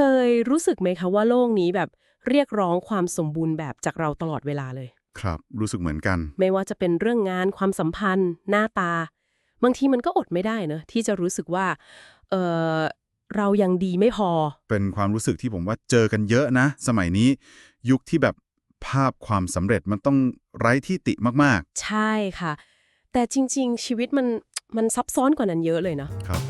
เคยรู้สึกไหมคะว่าโลกนี้แบบเรียกร้องความสมบูรณ์แบบจากเราตลอดเวลาเลย ครับ รู้สึกเหมือนกัน ไม่ว่าจะเป็นเรื่องงานความสัมพันธ์ หน้าตา บางทีมันก็อดไม่ได้เนอะที่จะรู้สึกว่าเออเรายังดีไม่พอ เป็นความรู้สึกที่ผมว่าเจอกันเยอะนะ สมัยนี้ ยุคที่แบบภาพความสำเร็จมันต้องไร้ที่ติมากใช่ค่ะ แต่จริง ๆ ชีวิตมันมันซับซ้อนกว่านั้นเยอะเลยนะๆ ครับ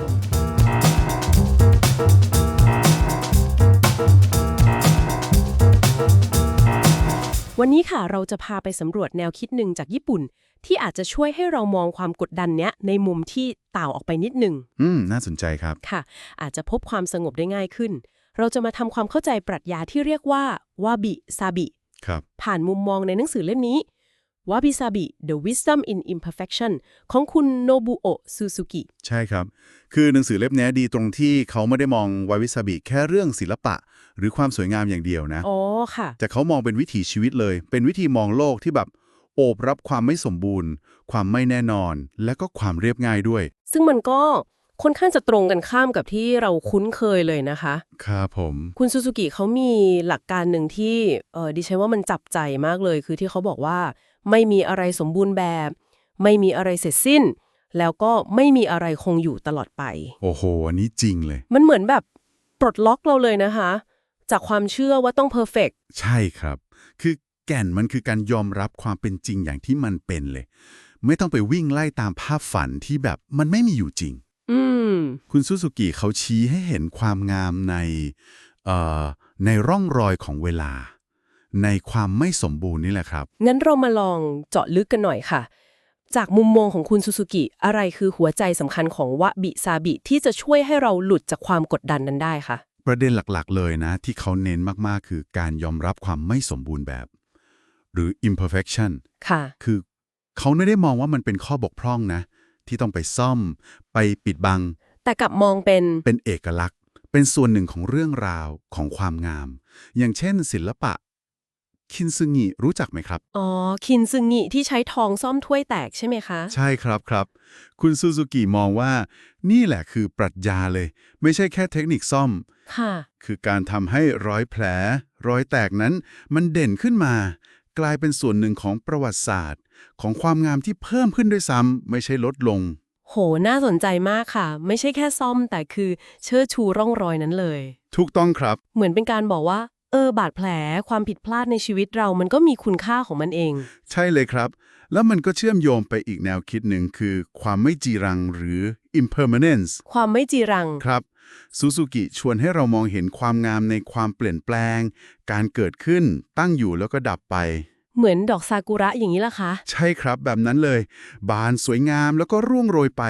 วันนี้ค่ะเราจะพาไปสำรวจแนวคิดหนึ่งจากญี่ปุ่น ที่อาจจะช่วยให้เรามองความกดดันเนี้ยในมุมที่ต่างออกไปนิดหนึ่งอืมน่าสนใจครับค่ะ อาจจะพบความสงบได้ง่ายขึ้น เราจะมาทำความเข้าใจปรัชญาที่เรียกว่าวาบิซาบิครับผ่านมุมมองในหนังสือเล่มนี้ วาบิซาบิ The Wisdom in Imperfection ของคุณโนบุโอะซูซูกิใช่ครับ คือหนังสือเล่มนี้ดีตรงที่เขาไม่ได้มองวาวิซาบิแค่เรื่องศิลปะ หรือความสวยงามอย่างเดียวนะอ๋อค่ะ แต่เขามองเป็นวิถีชีวิตเลย เป็นวิธีมองโลกที่แบบโอบรับความไม่สมบูรณ์ ความไม่แน่นอน และก็ความเรียบง่ายด้วย ซึ่งมันก็ค่อนข้างจะตรงกันข้ามกับที่เราคุ้นเคยเลยนะคะ ครับผม คุณซูซูกิเขามีหลักการหนึ่งที่เออดิฉันว่ามันจับใจมากเลย คือที่เขาบอกว่า ไม่มีอะไรสมบูรณ์แบบ ไม่มีอะไรเสร็จสิ้น แล้วก็ไม่มีอะไรคงอยู่ตลอดไป โอ้โห อันนี้จริงเลย มันเหมือนแบบปลดล็อกเราเลยนะคะ จากความเชื่อว่าต้องเพอร์เฟกใช่ครับ คือแก่นมันคือการยอมรับความเป็นจริงอย่างที่มันเป็นเลย ไม่ต้องไปวิ่งไล่ตามภาพฝันที่แบบมันไม่มีอยู่จริง อืม คุณซูซูกิเขาชี้ให้เห็นความงามใน เอ่อ ในร่องรอยของเวลา ในความไม่สมบูรณ์นี่แหละครับ งั้นเรามาลองเจาะลึกกันหน่อยค่ะ จากมุมมองของคุณซูซูกิอะไรคือหัวใจสำคัญของวะบิซาบิที่จะช่วยให้เราหลุดจากความกดดันนั้นได้คะประเด็นหลักๆ เลยนะ ที่เขาเน้นมากๆ คือการยอมรับความไม่สมบูรณ์แบบ หรือ imperfection ค่ะ คือเขาไม่ได้มองว่ามันเป็นข้อบกพร่องนะ ที่ต้องไปซ่อม ไปปิดบัง แต่กลับมองเป็นเป็นเอกลักษณ์ เป็นส่วนหนึ่งของเรื่องราวของความงาม อย่างเช่น ศิลปะ คินซึงิรู้จักไหมครับ อ๋อ คินซึงิที่ใช้ทองซ่อมถ้วยแตกใช่ไหมคะ ใช่ครับครับ คุณซูซูกิมองว่า นี่แหละคือปรัชญาเลย ไม่ใช่แค่เทคนิคซ่อม ค่ะ คือการทำให้รอยแผล รอยแตกนั้น มันเด่นขึ้นมา กลายเป็นส่วนหนึ่งของประวัติศาสตร์ ของความงามที่เพิ่มขึ้นด้วยซ้ำไม่ใช่ลดลง โห น่าสนใจมากค่ะ ไม่ใช่แค่ซ่อมแต่คือเชิดชูร่องรอยนั้นเลย ถูกต้องครับ เหมือนเป็นการบอกว่า เออบาดแผลความผิดพลาดในชีวิตเรามันก็มีคุณค่าของมันเอง ใช่เลยครับ แล้วมันก็เชื่อมโยงไปอีกแนวคิดหนึ่งคือ ความไม่จีรังหรือ impermanence ความไม่จีรังครับซูซูกิชวนให้เรามองเห็นความงามในความเปลี่ยนแปลง การเกิดขึ้นตั้งอยู่แล้วก็ดับไป เหมือนดอกซากุระอย่างนี้ล่ะคะ ใช่ครับแบบนั้นเลย บานสวยงามแล้วก็ร่วงโรยไป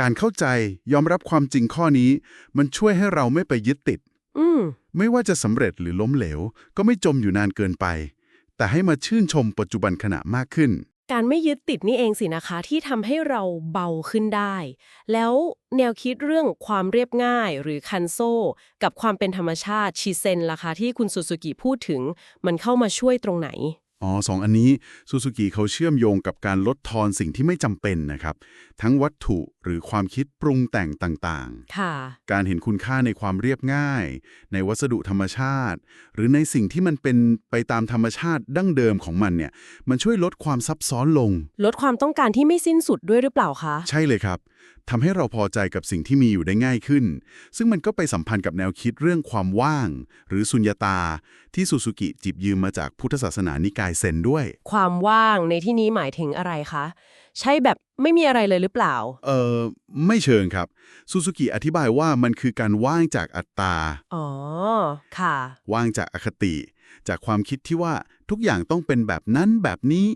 การเข้าใจยอมรับความจริงข้อนี้ มันช่วยให้เราไม่ไปยึดติด อืม ไม่ว่าจะสำเร็จหรือล้มเหลว ก็ไม่จมอยู่นานเกินไป แต่ให้มาชื่นชมปัจจุบันขณะมากขึ้น การไม่ยึดติดนี่เองสินะคะที่ทำให้เราเบาขึ้นได้ แล้วแนวคิดเรื่องความเรียบง่ายหรือคันโซ กับความเป็นธรรมชาติชิเซนล่ะคะที่คุณสุสุกิพูดถึง มันเข้ามาช่วยตรงไหน อ๋อสองอันนี้ซูซูกิเขาเชื่อมโยงกับการลดทอนสิ่งที่ไม่จำเป็นนะครับ ทั้งวัตถุหรือความคิดปรุงแต่งต่างค่ะ ๆ การเห็นคุณค่าในความเรียบง่าย ในวัสดุธรรมชาติ หรือในสิ่งที่มันเป็นไปตามธรรมชาติดั้งเดิมของมันเนี่ย มันช่วยลดความซับซ้อนลง ลดความต้องการที่ไม่สิ้นสุดด้วยหรือเปล่าคะ ใช่เลยครับ ทำให้เราพอใจกับสิ่งที่มีอยู่ได้ง่ายขึ้น ซึ่งมันก็ไปสัมพันธ์กับแนวคิดเรื่องความว่าง หรือสุญญตา ที่ซูซูกิจิบยืมมาจากพุทธศาสนานิกายเซนด้วย ความว่างในที่นี้หมายถึงอะไรคะ ใช่แบบไม่มีอะไรเลยหรือเปล่า เออไม่เชิงครับซูซูกิอธิบายว่ามันคือการว่างจากอัตตา อ๋อ ค่ะ ว่างจากอคติ จากความคิดที่ว่าทุกอย่างต้องเป็นแบบนั้นแบบนี้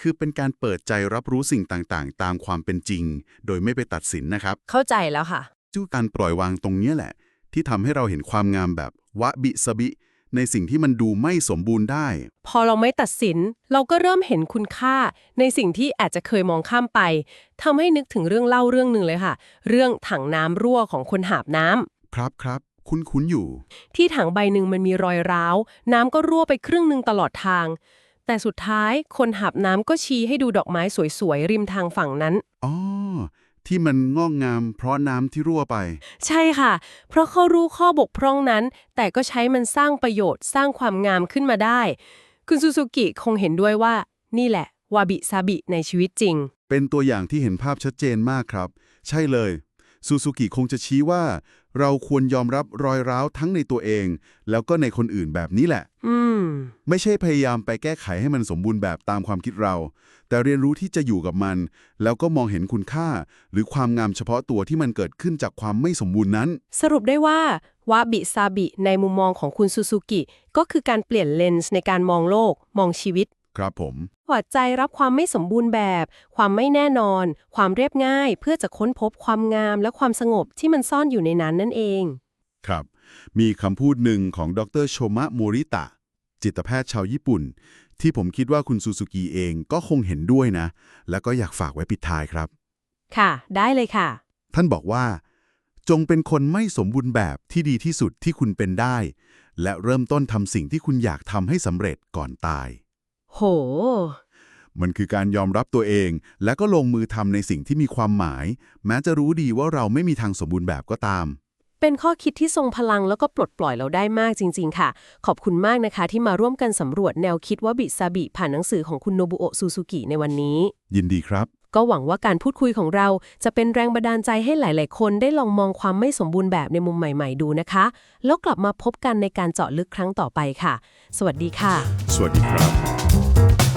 คือเป็นการเปิดใจรับรู้สิ่งต่างๆ ตามความเป็นจริง โดยไม่ไปตัดสินนะครับเข้าใจแล้วค่ะ จู้การปล่อยวางตรงเนี้ยแหละ ที่ทำให้เราเห็นความงามแบบวะบิสบิ ในสิ่งที่มันดูไม่สมบูรณ์ได้ พอเราไม่ตัดสิน เราก็เริ่มเห็นคุณค่า ในสิ่งที่อาจจะเคยมองข้ามไปทำให้นึกถึงเรื่องเล่าเรื่องหนึ่งเลยค่ะ เรื่องถังน้ำรั่วของคนหาบน้ำครับครับคุ้นๆอยู่ ที่ถังใบหนึ่งมันมีรอยร้าว น้ำก็รั่วไปครึ่งหนึ่งตลอดทาง แต่สุดท้ายคนหาบน้ำก็ชี้ให้ดูดอกไม้สวยๆ ริมทางฝั่งนั้น อ๋อ ที่มันงอกงามเพราะน้ำที่รั่วไป ใช่ค่ะ เพราะเขารู้ข้อบกพร่องนั้น แต่ก็ใช้มันสร้างประโยชน์สร้างความงามขึ้นมาได้ คุณซูซูกิคงเห็นด้วยว่า นี่แหละ วาบิซาบิในชีวิตจริง เป็นตัวอย่างที่เห็นภาพชัดเจนมากครับ ใช่เลย ซูซูกิคงจะชี้ว่า เราควรยอมรับรอยร้าวทั้งในตัวเอง แล้วก็ในคนอื่นแบบนี้แหละ อืม ไม่ใช่พยายามไปแก้ไขให้มันสมบูรณ์แบบตามความคิดเรา แต่เรียนรู้ที่จะอยู่กับมัน แล้วก็มองเห็นคุณค่า หรือความงามเฉพาะตัวที่มันเกิดขึ้นจากความไม่สมบูรณ์นั้น สรุปได้ว่าวาบิซาบิในมุมมองของคุณซูซูกิก็คือการเปลี่ยนเลนส์ในการมองโลก มองชีวิต ครับผม หัวใจรับความไม่สมบูรณ์แบบ ความไม่แน่นอน ความเรียบง่าย เพื่อจะค้นพบความงามและความสงบที่มันซ่อนอยู่ในนั้นนั่นเอง ครับ มีคำพูดหนึ่งของดรโชมะโมริตะ จิตแพทย์ชาวญี่ปุ่น ที่ผมคิดว่าคุณซูซูกิเองก็คงเห็นด้วยนะ แล้วก็อยากฝากไว้ปิดท้ายครับ ค่ะ ได้เลยค่ะ ท่านบอกว่า จงเป็นคนไม่สมบูรณ์แบบที่ดีที่สุดที่คุณเป็นได้และเริ่มต้นทำสิ่งที่คุณอยากทำให้สำเร็จก่อนตาย โห มันคือการยอมรับตัวเอง และก็ลงมือทำในสิ่งที่มีความหมาย แม้จะรู้ดีว่าเราไม่มีทางสมบูรณ์แบบก็ตาม เป็นข้อคิดที่ทรงพลังแล้วก็ปลดปล่อยเราได้มากจริง ๆ ค่ะ ขอบคุณมากนะคะที่มาร่วมกันสำรวจแนวคิดว่าบิซาบิผ่านหนังสือของคุณโนบุโอะซูซูกิในวันนี้ ยินดีครับ ก็หวังว่าการพูดคุยของเราจะเป็นแรงบันดาลใจให้หลาย ๆ คนได้ลองมองความไม่สมบูรณ์แบบในมุมใหม่ ๆ ดูนะคะ แล้วกลับมาพบกันในการเจาะลึกครั้งต่อไปค่ะ สวัสดีค่ะ สวัสดีครับ